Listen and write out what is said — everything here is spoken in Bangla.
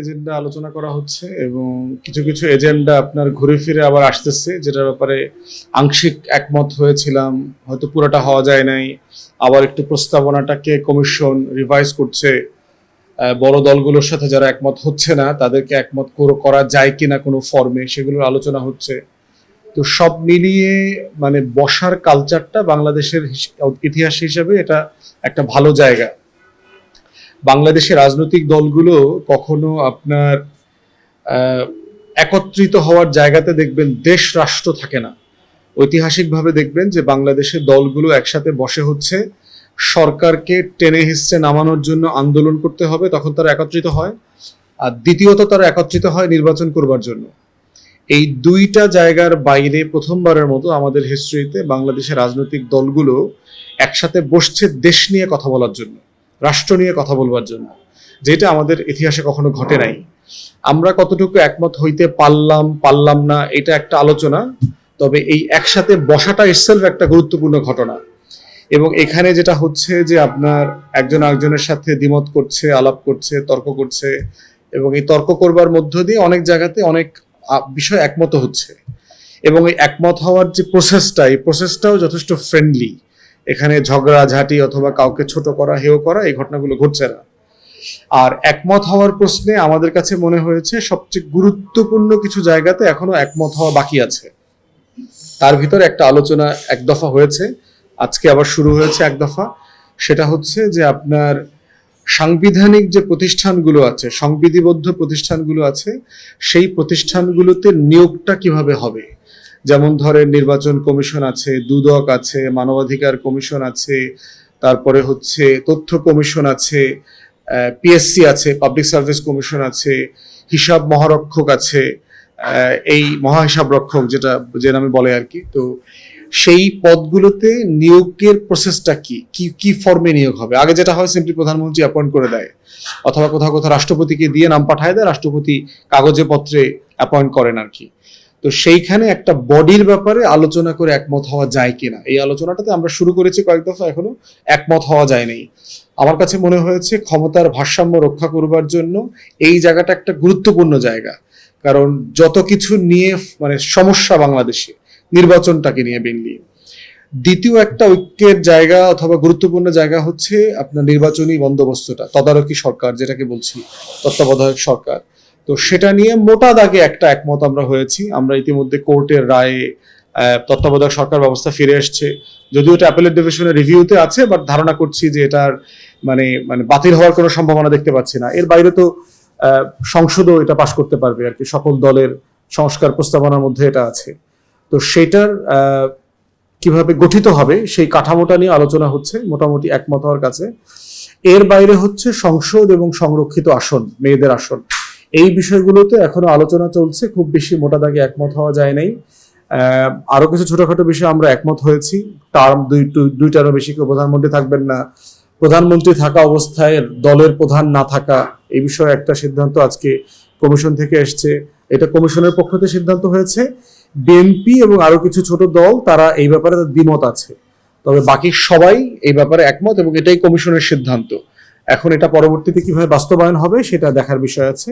এজেন্ডা আলোচনা করা হচ্ছে এবং কিছু কিছু এজেন্ডা আপনার ঘুরে ফিরে আবার আসতেছে, যেটার ব্যাপারে আংশিক একমত হয়েছিলাম, হয়তো পুরোটা হওয়া যায় নাই। আবার একটু প্রস্তাবনাটাকে কমিশন রিভাইজ করছে। বড় দলগুলোর সাথে যারা একমত হচ্ছে না, তাদেরকে একমত করা যায় কিনা কোনো ফর্মে সেগুলোর আলোচনা হচ্ছে। তো সব মিলিয়ে মানে বসার কালচারটা বাংলাদেশের ইতিহাস হিসেবে এটা একটা ভালো জায়গা। বাংলাদেশের রাজনৈতিক দলগুলো কখনো আপনার একত্রিত হওয়ার জায়গাতে দেখবেন দেশ রাষ্ট্র থাকে না। ঐতিহাসিকভাবে দেখবেন যে বাংলাদেশের দলগুলো একসাথে বসে হচ্ছে, সরকারকে টেনে হিসছে নামানোর জন্য আন্দোলন করতে হবে, তখন তারা একত্রিত হয়। আর দ্বিতীয়ত তারা একত্রিত হয় নির্বাচন করবার জন্য। এই দুইটা জায়গার বাইরে প্রথমবারের মতো আমাদের হিস্ট্রিতে বাংলাদেশের রাজনৈতিক দলগুলো একসাথে বসছে দেশ নিয়ে কথা বলার জন্য। রাষ্ট্র নিয়ে কথা বলবার জন্য, যেটা আমাদের ইতিহাসে কখনো ঘটে নাই। আমরা কতটুকু একমত হইতে পারলাম পারলাম না, এটা একটা আলোচনা, তবে এই একসাথে বসাটা ইসেলফ একটা গুরুত্বপূর্ণ ঘটনা। এবং এখানে যেটা হচ্ছে যে আপনার একজন আরেকজনের সাথে দ্বিমত করছে, আলাপ করছে, তর্ক করছে, এবং এই তর্ক করবার মধ্য দিয়ে অনেক জায়গাতে অনেক বিষয় একমত হচ্ছে। এবং এই একমত হওয়ার যে প্রসেসটা এই প্রসেসটাও যথেষ্ট ফ্রেন্ডলি এখানে ঝগড়া, ঝাঁটি অথবা কাউকে ছোট করা, হেয় করা, এই ঘটনাগুলো ঘটছে না। আর একমত হওয়ার প্রশ্নে আমাদের কাছে মনে হয়েছে, সবচেয়ে গুরুত্বপূর্ণ কিছু জায়গাতে এখনও একমত হওয়া বাকি আছে। তার ভিতরে একটা আলোচনা এক দফা হয়েছে, আজকে আবার শুরু হয়েছে এক দফা। সেটা হচ্ছে যে আপনার সাংবিধানিক যে প্রতিষ্ঠানগুলো আছে, সংবিধিবদ্ধ প্রতিষ্ঠানগুলো আছে, সেই প্রতিষ্ঠানগুলোতে নিয়োগটা কীভাবে হবে? যেমন ধরেন নির্বাচন কমিশন আছে, দুদক আছে, মানবাধিকার কমিশন আছে, তারপরে হচ্ছে তথ্য কমিশন আছে পিএসসি আছে পাবলিক সার্ভিস কমিশন আছে, হিসাব মহারক্ষক আছে এই মহাহিসাব রক্ষক যেটা, যে নামে বলে আর কি। তো সেই পদগুলোতে নিয়োগের প্রসেসটা কি? কি কি ফর্মে নিয়োগ হবে? আগে যেটা হয় সিম্পলি প্রধানমন্ত্রী অ্যাপয়েন্ট করে দেয়। অথবা কোথাও কোথাও রাষ্ট্রপতিকে দিয়ে নাম পাঠায় দেয়, রাষ্ট্রপতি কাগজে পত্রে অ্যাপয়েন্ট করেন আর কি। তো সেইখানে একটা বডির ব্যাপারে আলোচনা করে একমত হওয়া যায় কিনা? এই আলোচনাটাতে আমরা শুরু করেছি কয়েক দফা এখনও, একমত হওয়া যায়নি। আমার কাছে মনে হয়েছে ক্ষমতার ভারসাম্য রক্ষা করবার জন্য এই জায়গাটা একটা গুরুত্বপূর্ণ জায়গা। কারণ যত কিছু নিয়ে মানে সমস্যা বাংলাদেশে, নির্বাচনটাকে নিয়ে মেনলি দ্বিতীয় একটা ঐক্যের জায়গা অথবা গুরুত্বপূর্ণ জায়গা হচ্ছে আপনার নির্বাচনী বন্দোবস্তটা, তদারকি সরকার, যেটাকে বলছি তত্ত্বাবধায়ক সরকার। তো সেটা নিয়ে মোটা দাগে একটা একমত আমরা হয়েছি। আমরা ইতিমধ্যে কোর্টের রায়ে তত্ত্বাবধায়ক সরকার ব্যবস্থা ফিরে এসছে। যদিও এটা অ্যাপেলের ডিভিশনের রিভিউতে আছে বাট ধারণা করছি যে এটার মানে মানে বাতিল হওয়ার কোনো সম্ভাবনা দেখতে পাচ্ছি না। এর বাইরে তো সংসদও এটা পাশ করতে পারবে আর কি। সকল দলের সংস্কার প্রস্তাবনার মধ্যে এটা আছে। তো সেটার কীভাবে গঠিত হবে সেই কাঠামোটা নিয়ে আলোচনা হচ্ছে, মোটামুটি একমত হওয়ার কাছে। এর বাইরে হচ্ছে সংসদ এবং সংরক্ষিত আসন, মেয়েদের আসন। এই বিষয়গুলোতে এখনও আলোচনা চলছে, খুব বেশি মোটা দাগে একমত হওয়া যায় নাই। আরও কিছু ছোটখাটো বিষয়ে আমরা একমত হয়েছি। টার্ম দুই বেশি কেউ প্রধানমন্ত্রী থাকবেন না। প্রধানমন্ত্রী থাকা অবস্থায় দলের প্রধান না থাকা, এই বিষয়ে একটা সিদ্ধান্ত আজকে কমিশন থেকে এসছে। এটা কমিশনের পক্ষ থেকে সিদ্ধান্ত হয়েছে। বিএনপি এবং আরও কিছু ছোট দল, তারা এই ব্যাপারে দ্বিমত আছে। তবে বাকি সবাই এই ব্যাপারে একমত এবং এটাই কমিশনের সিদ্ধান্ত। এখন এটা পরবর্তীতে কীভাবে বাস্তবায়ন হবে, সেটা দেখার বিষয় আছে।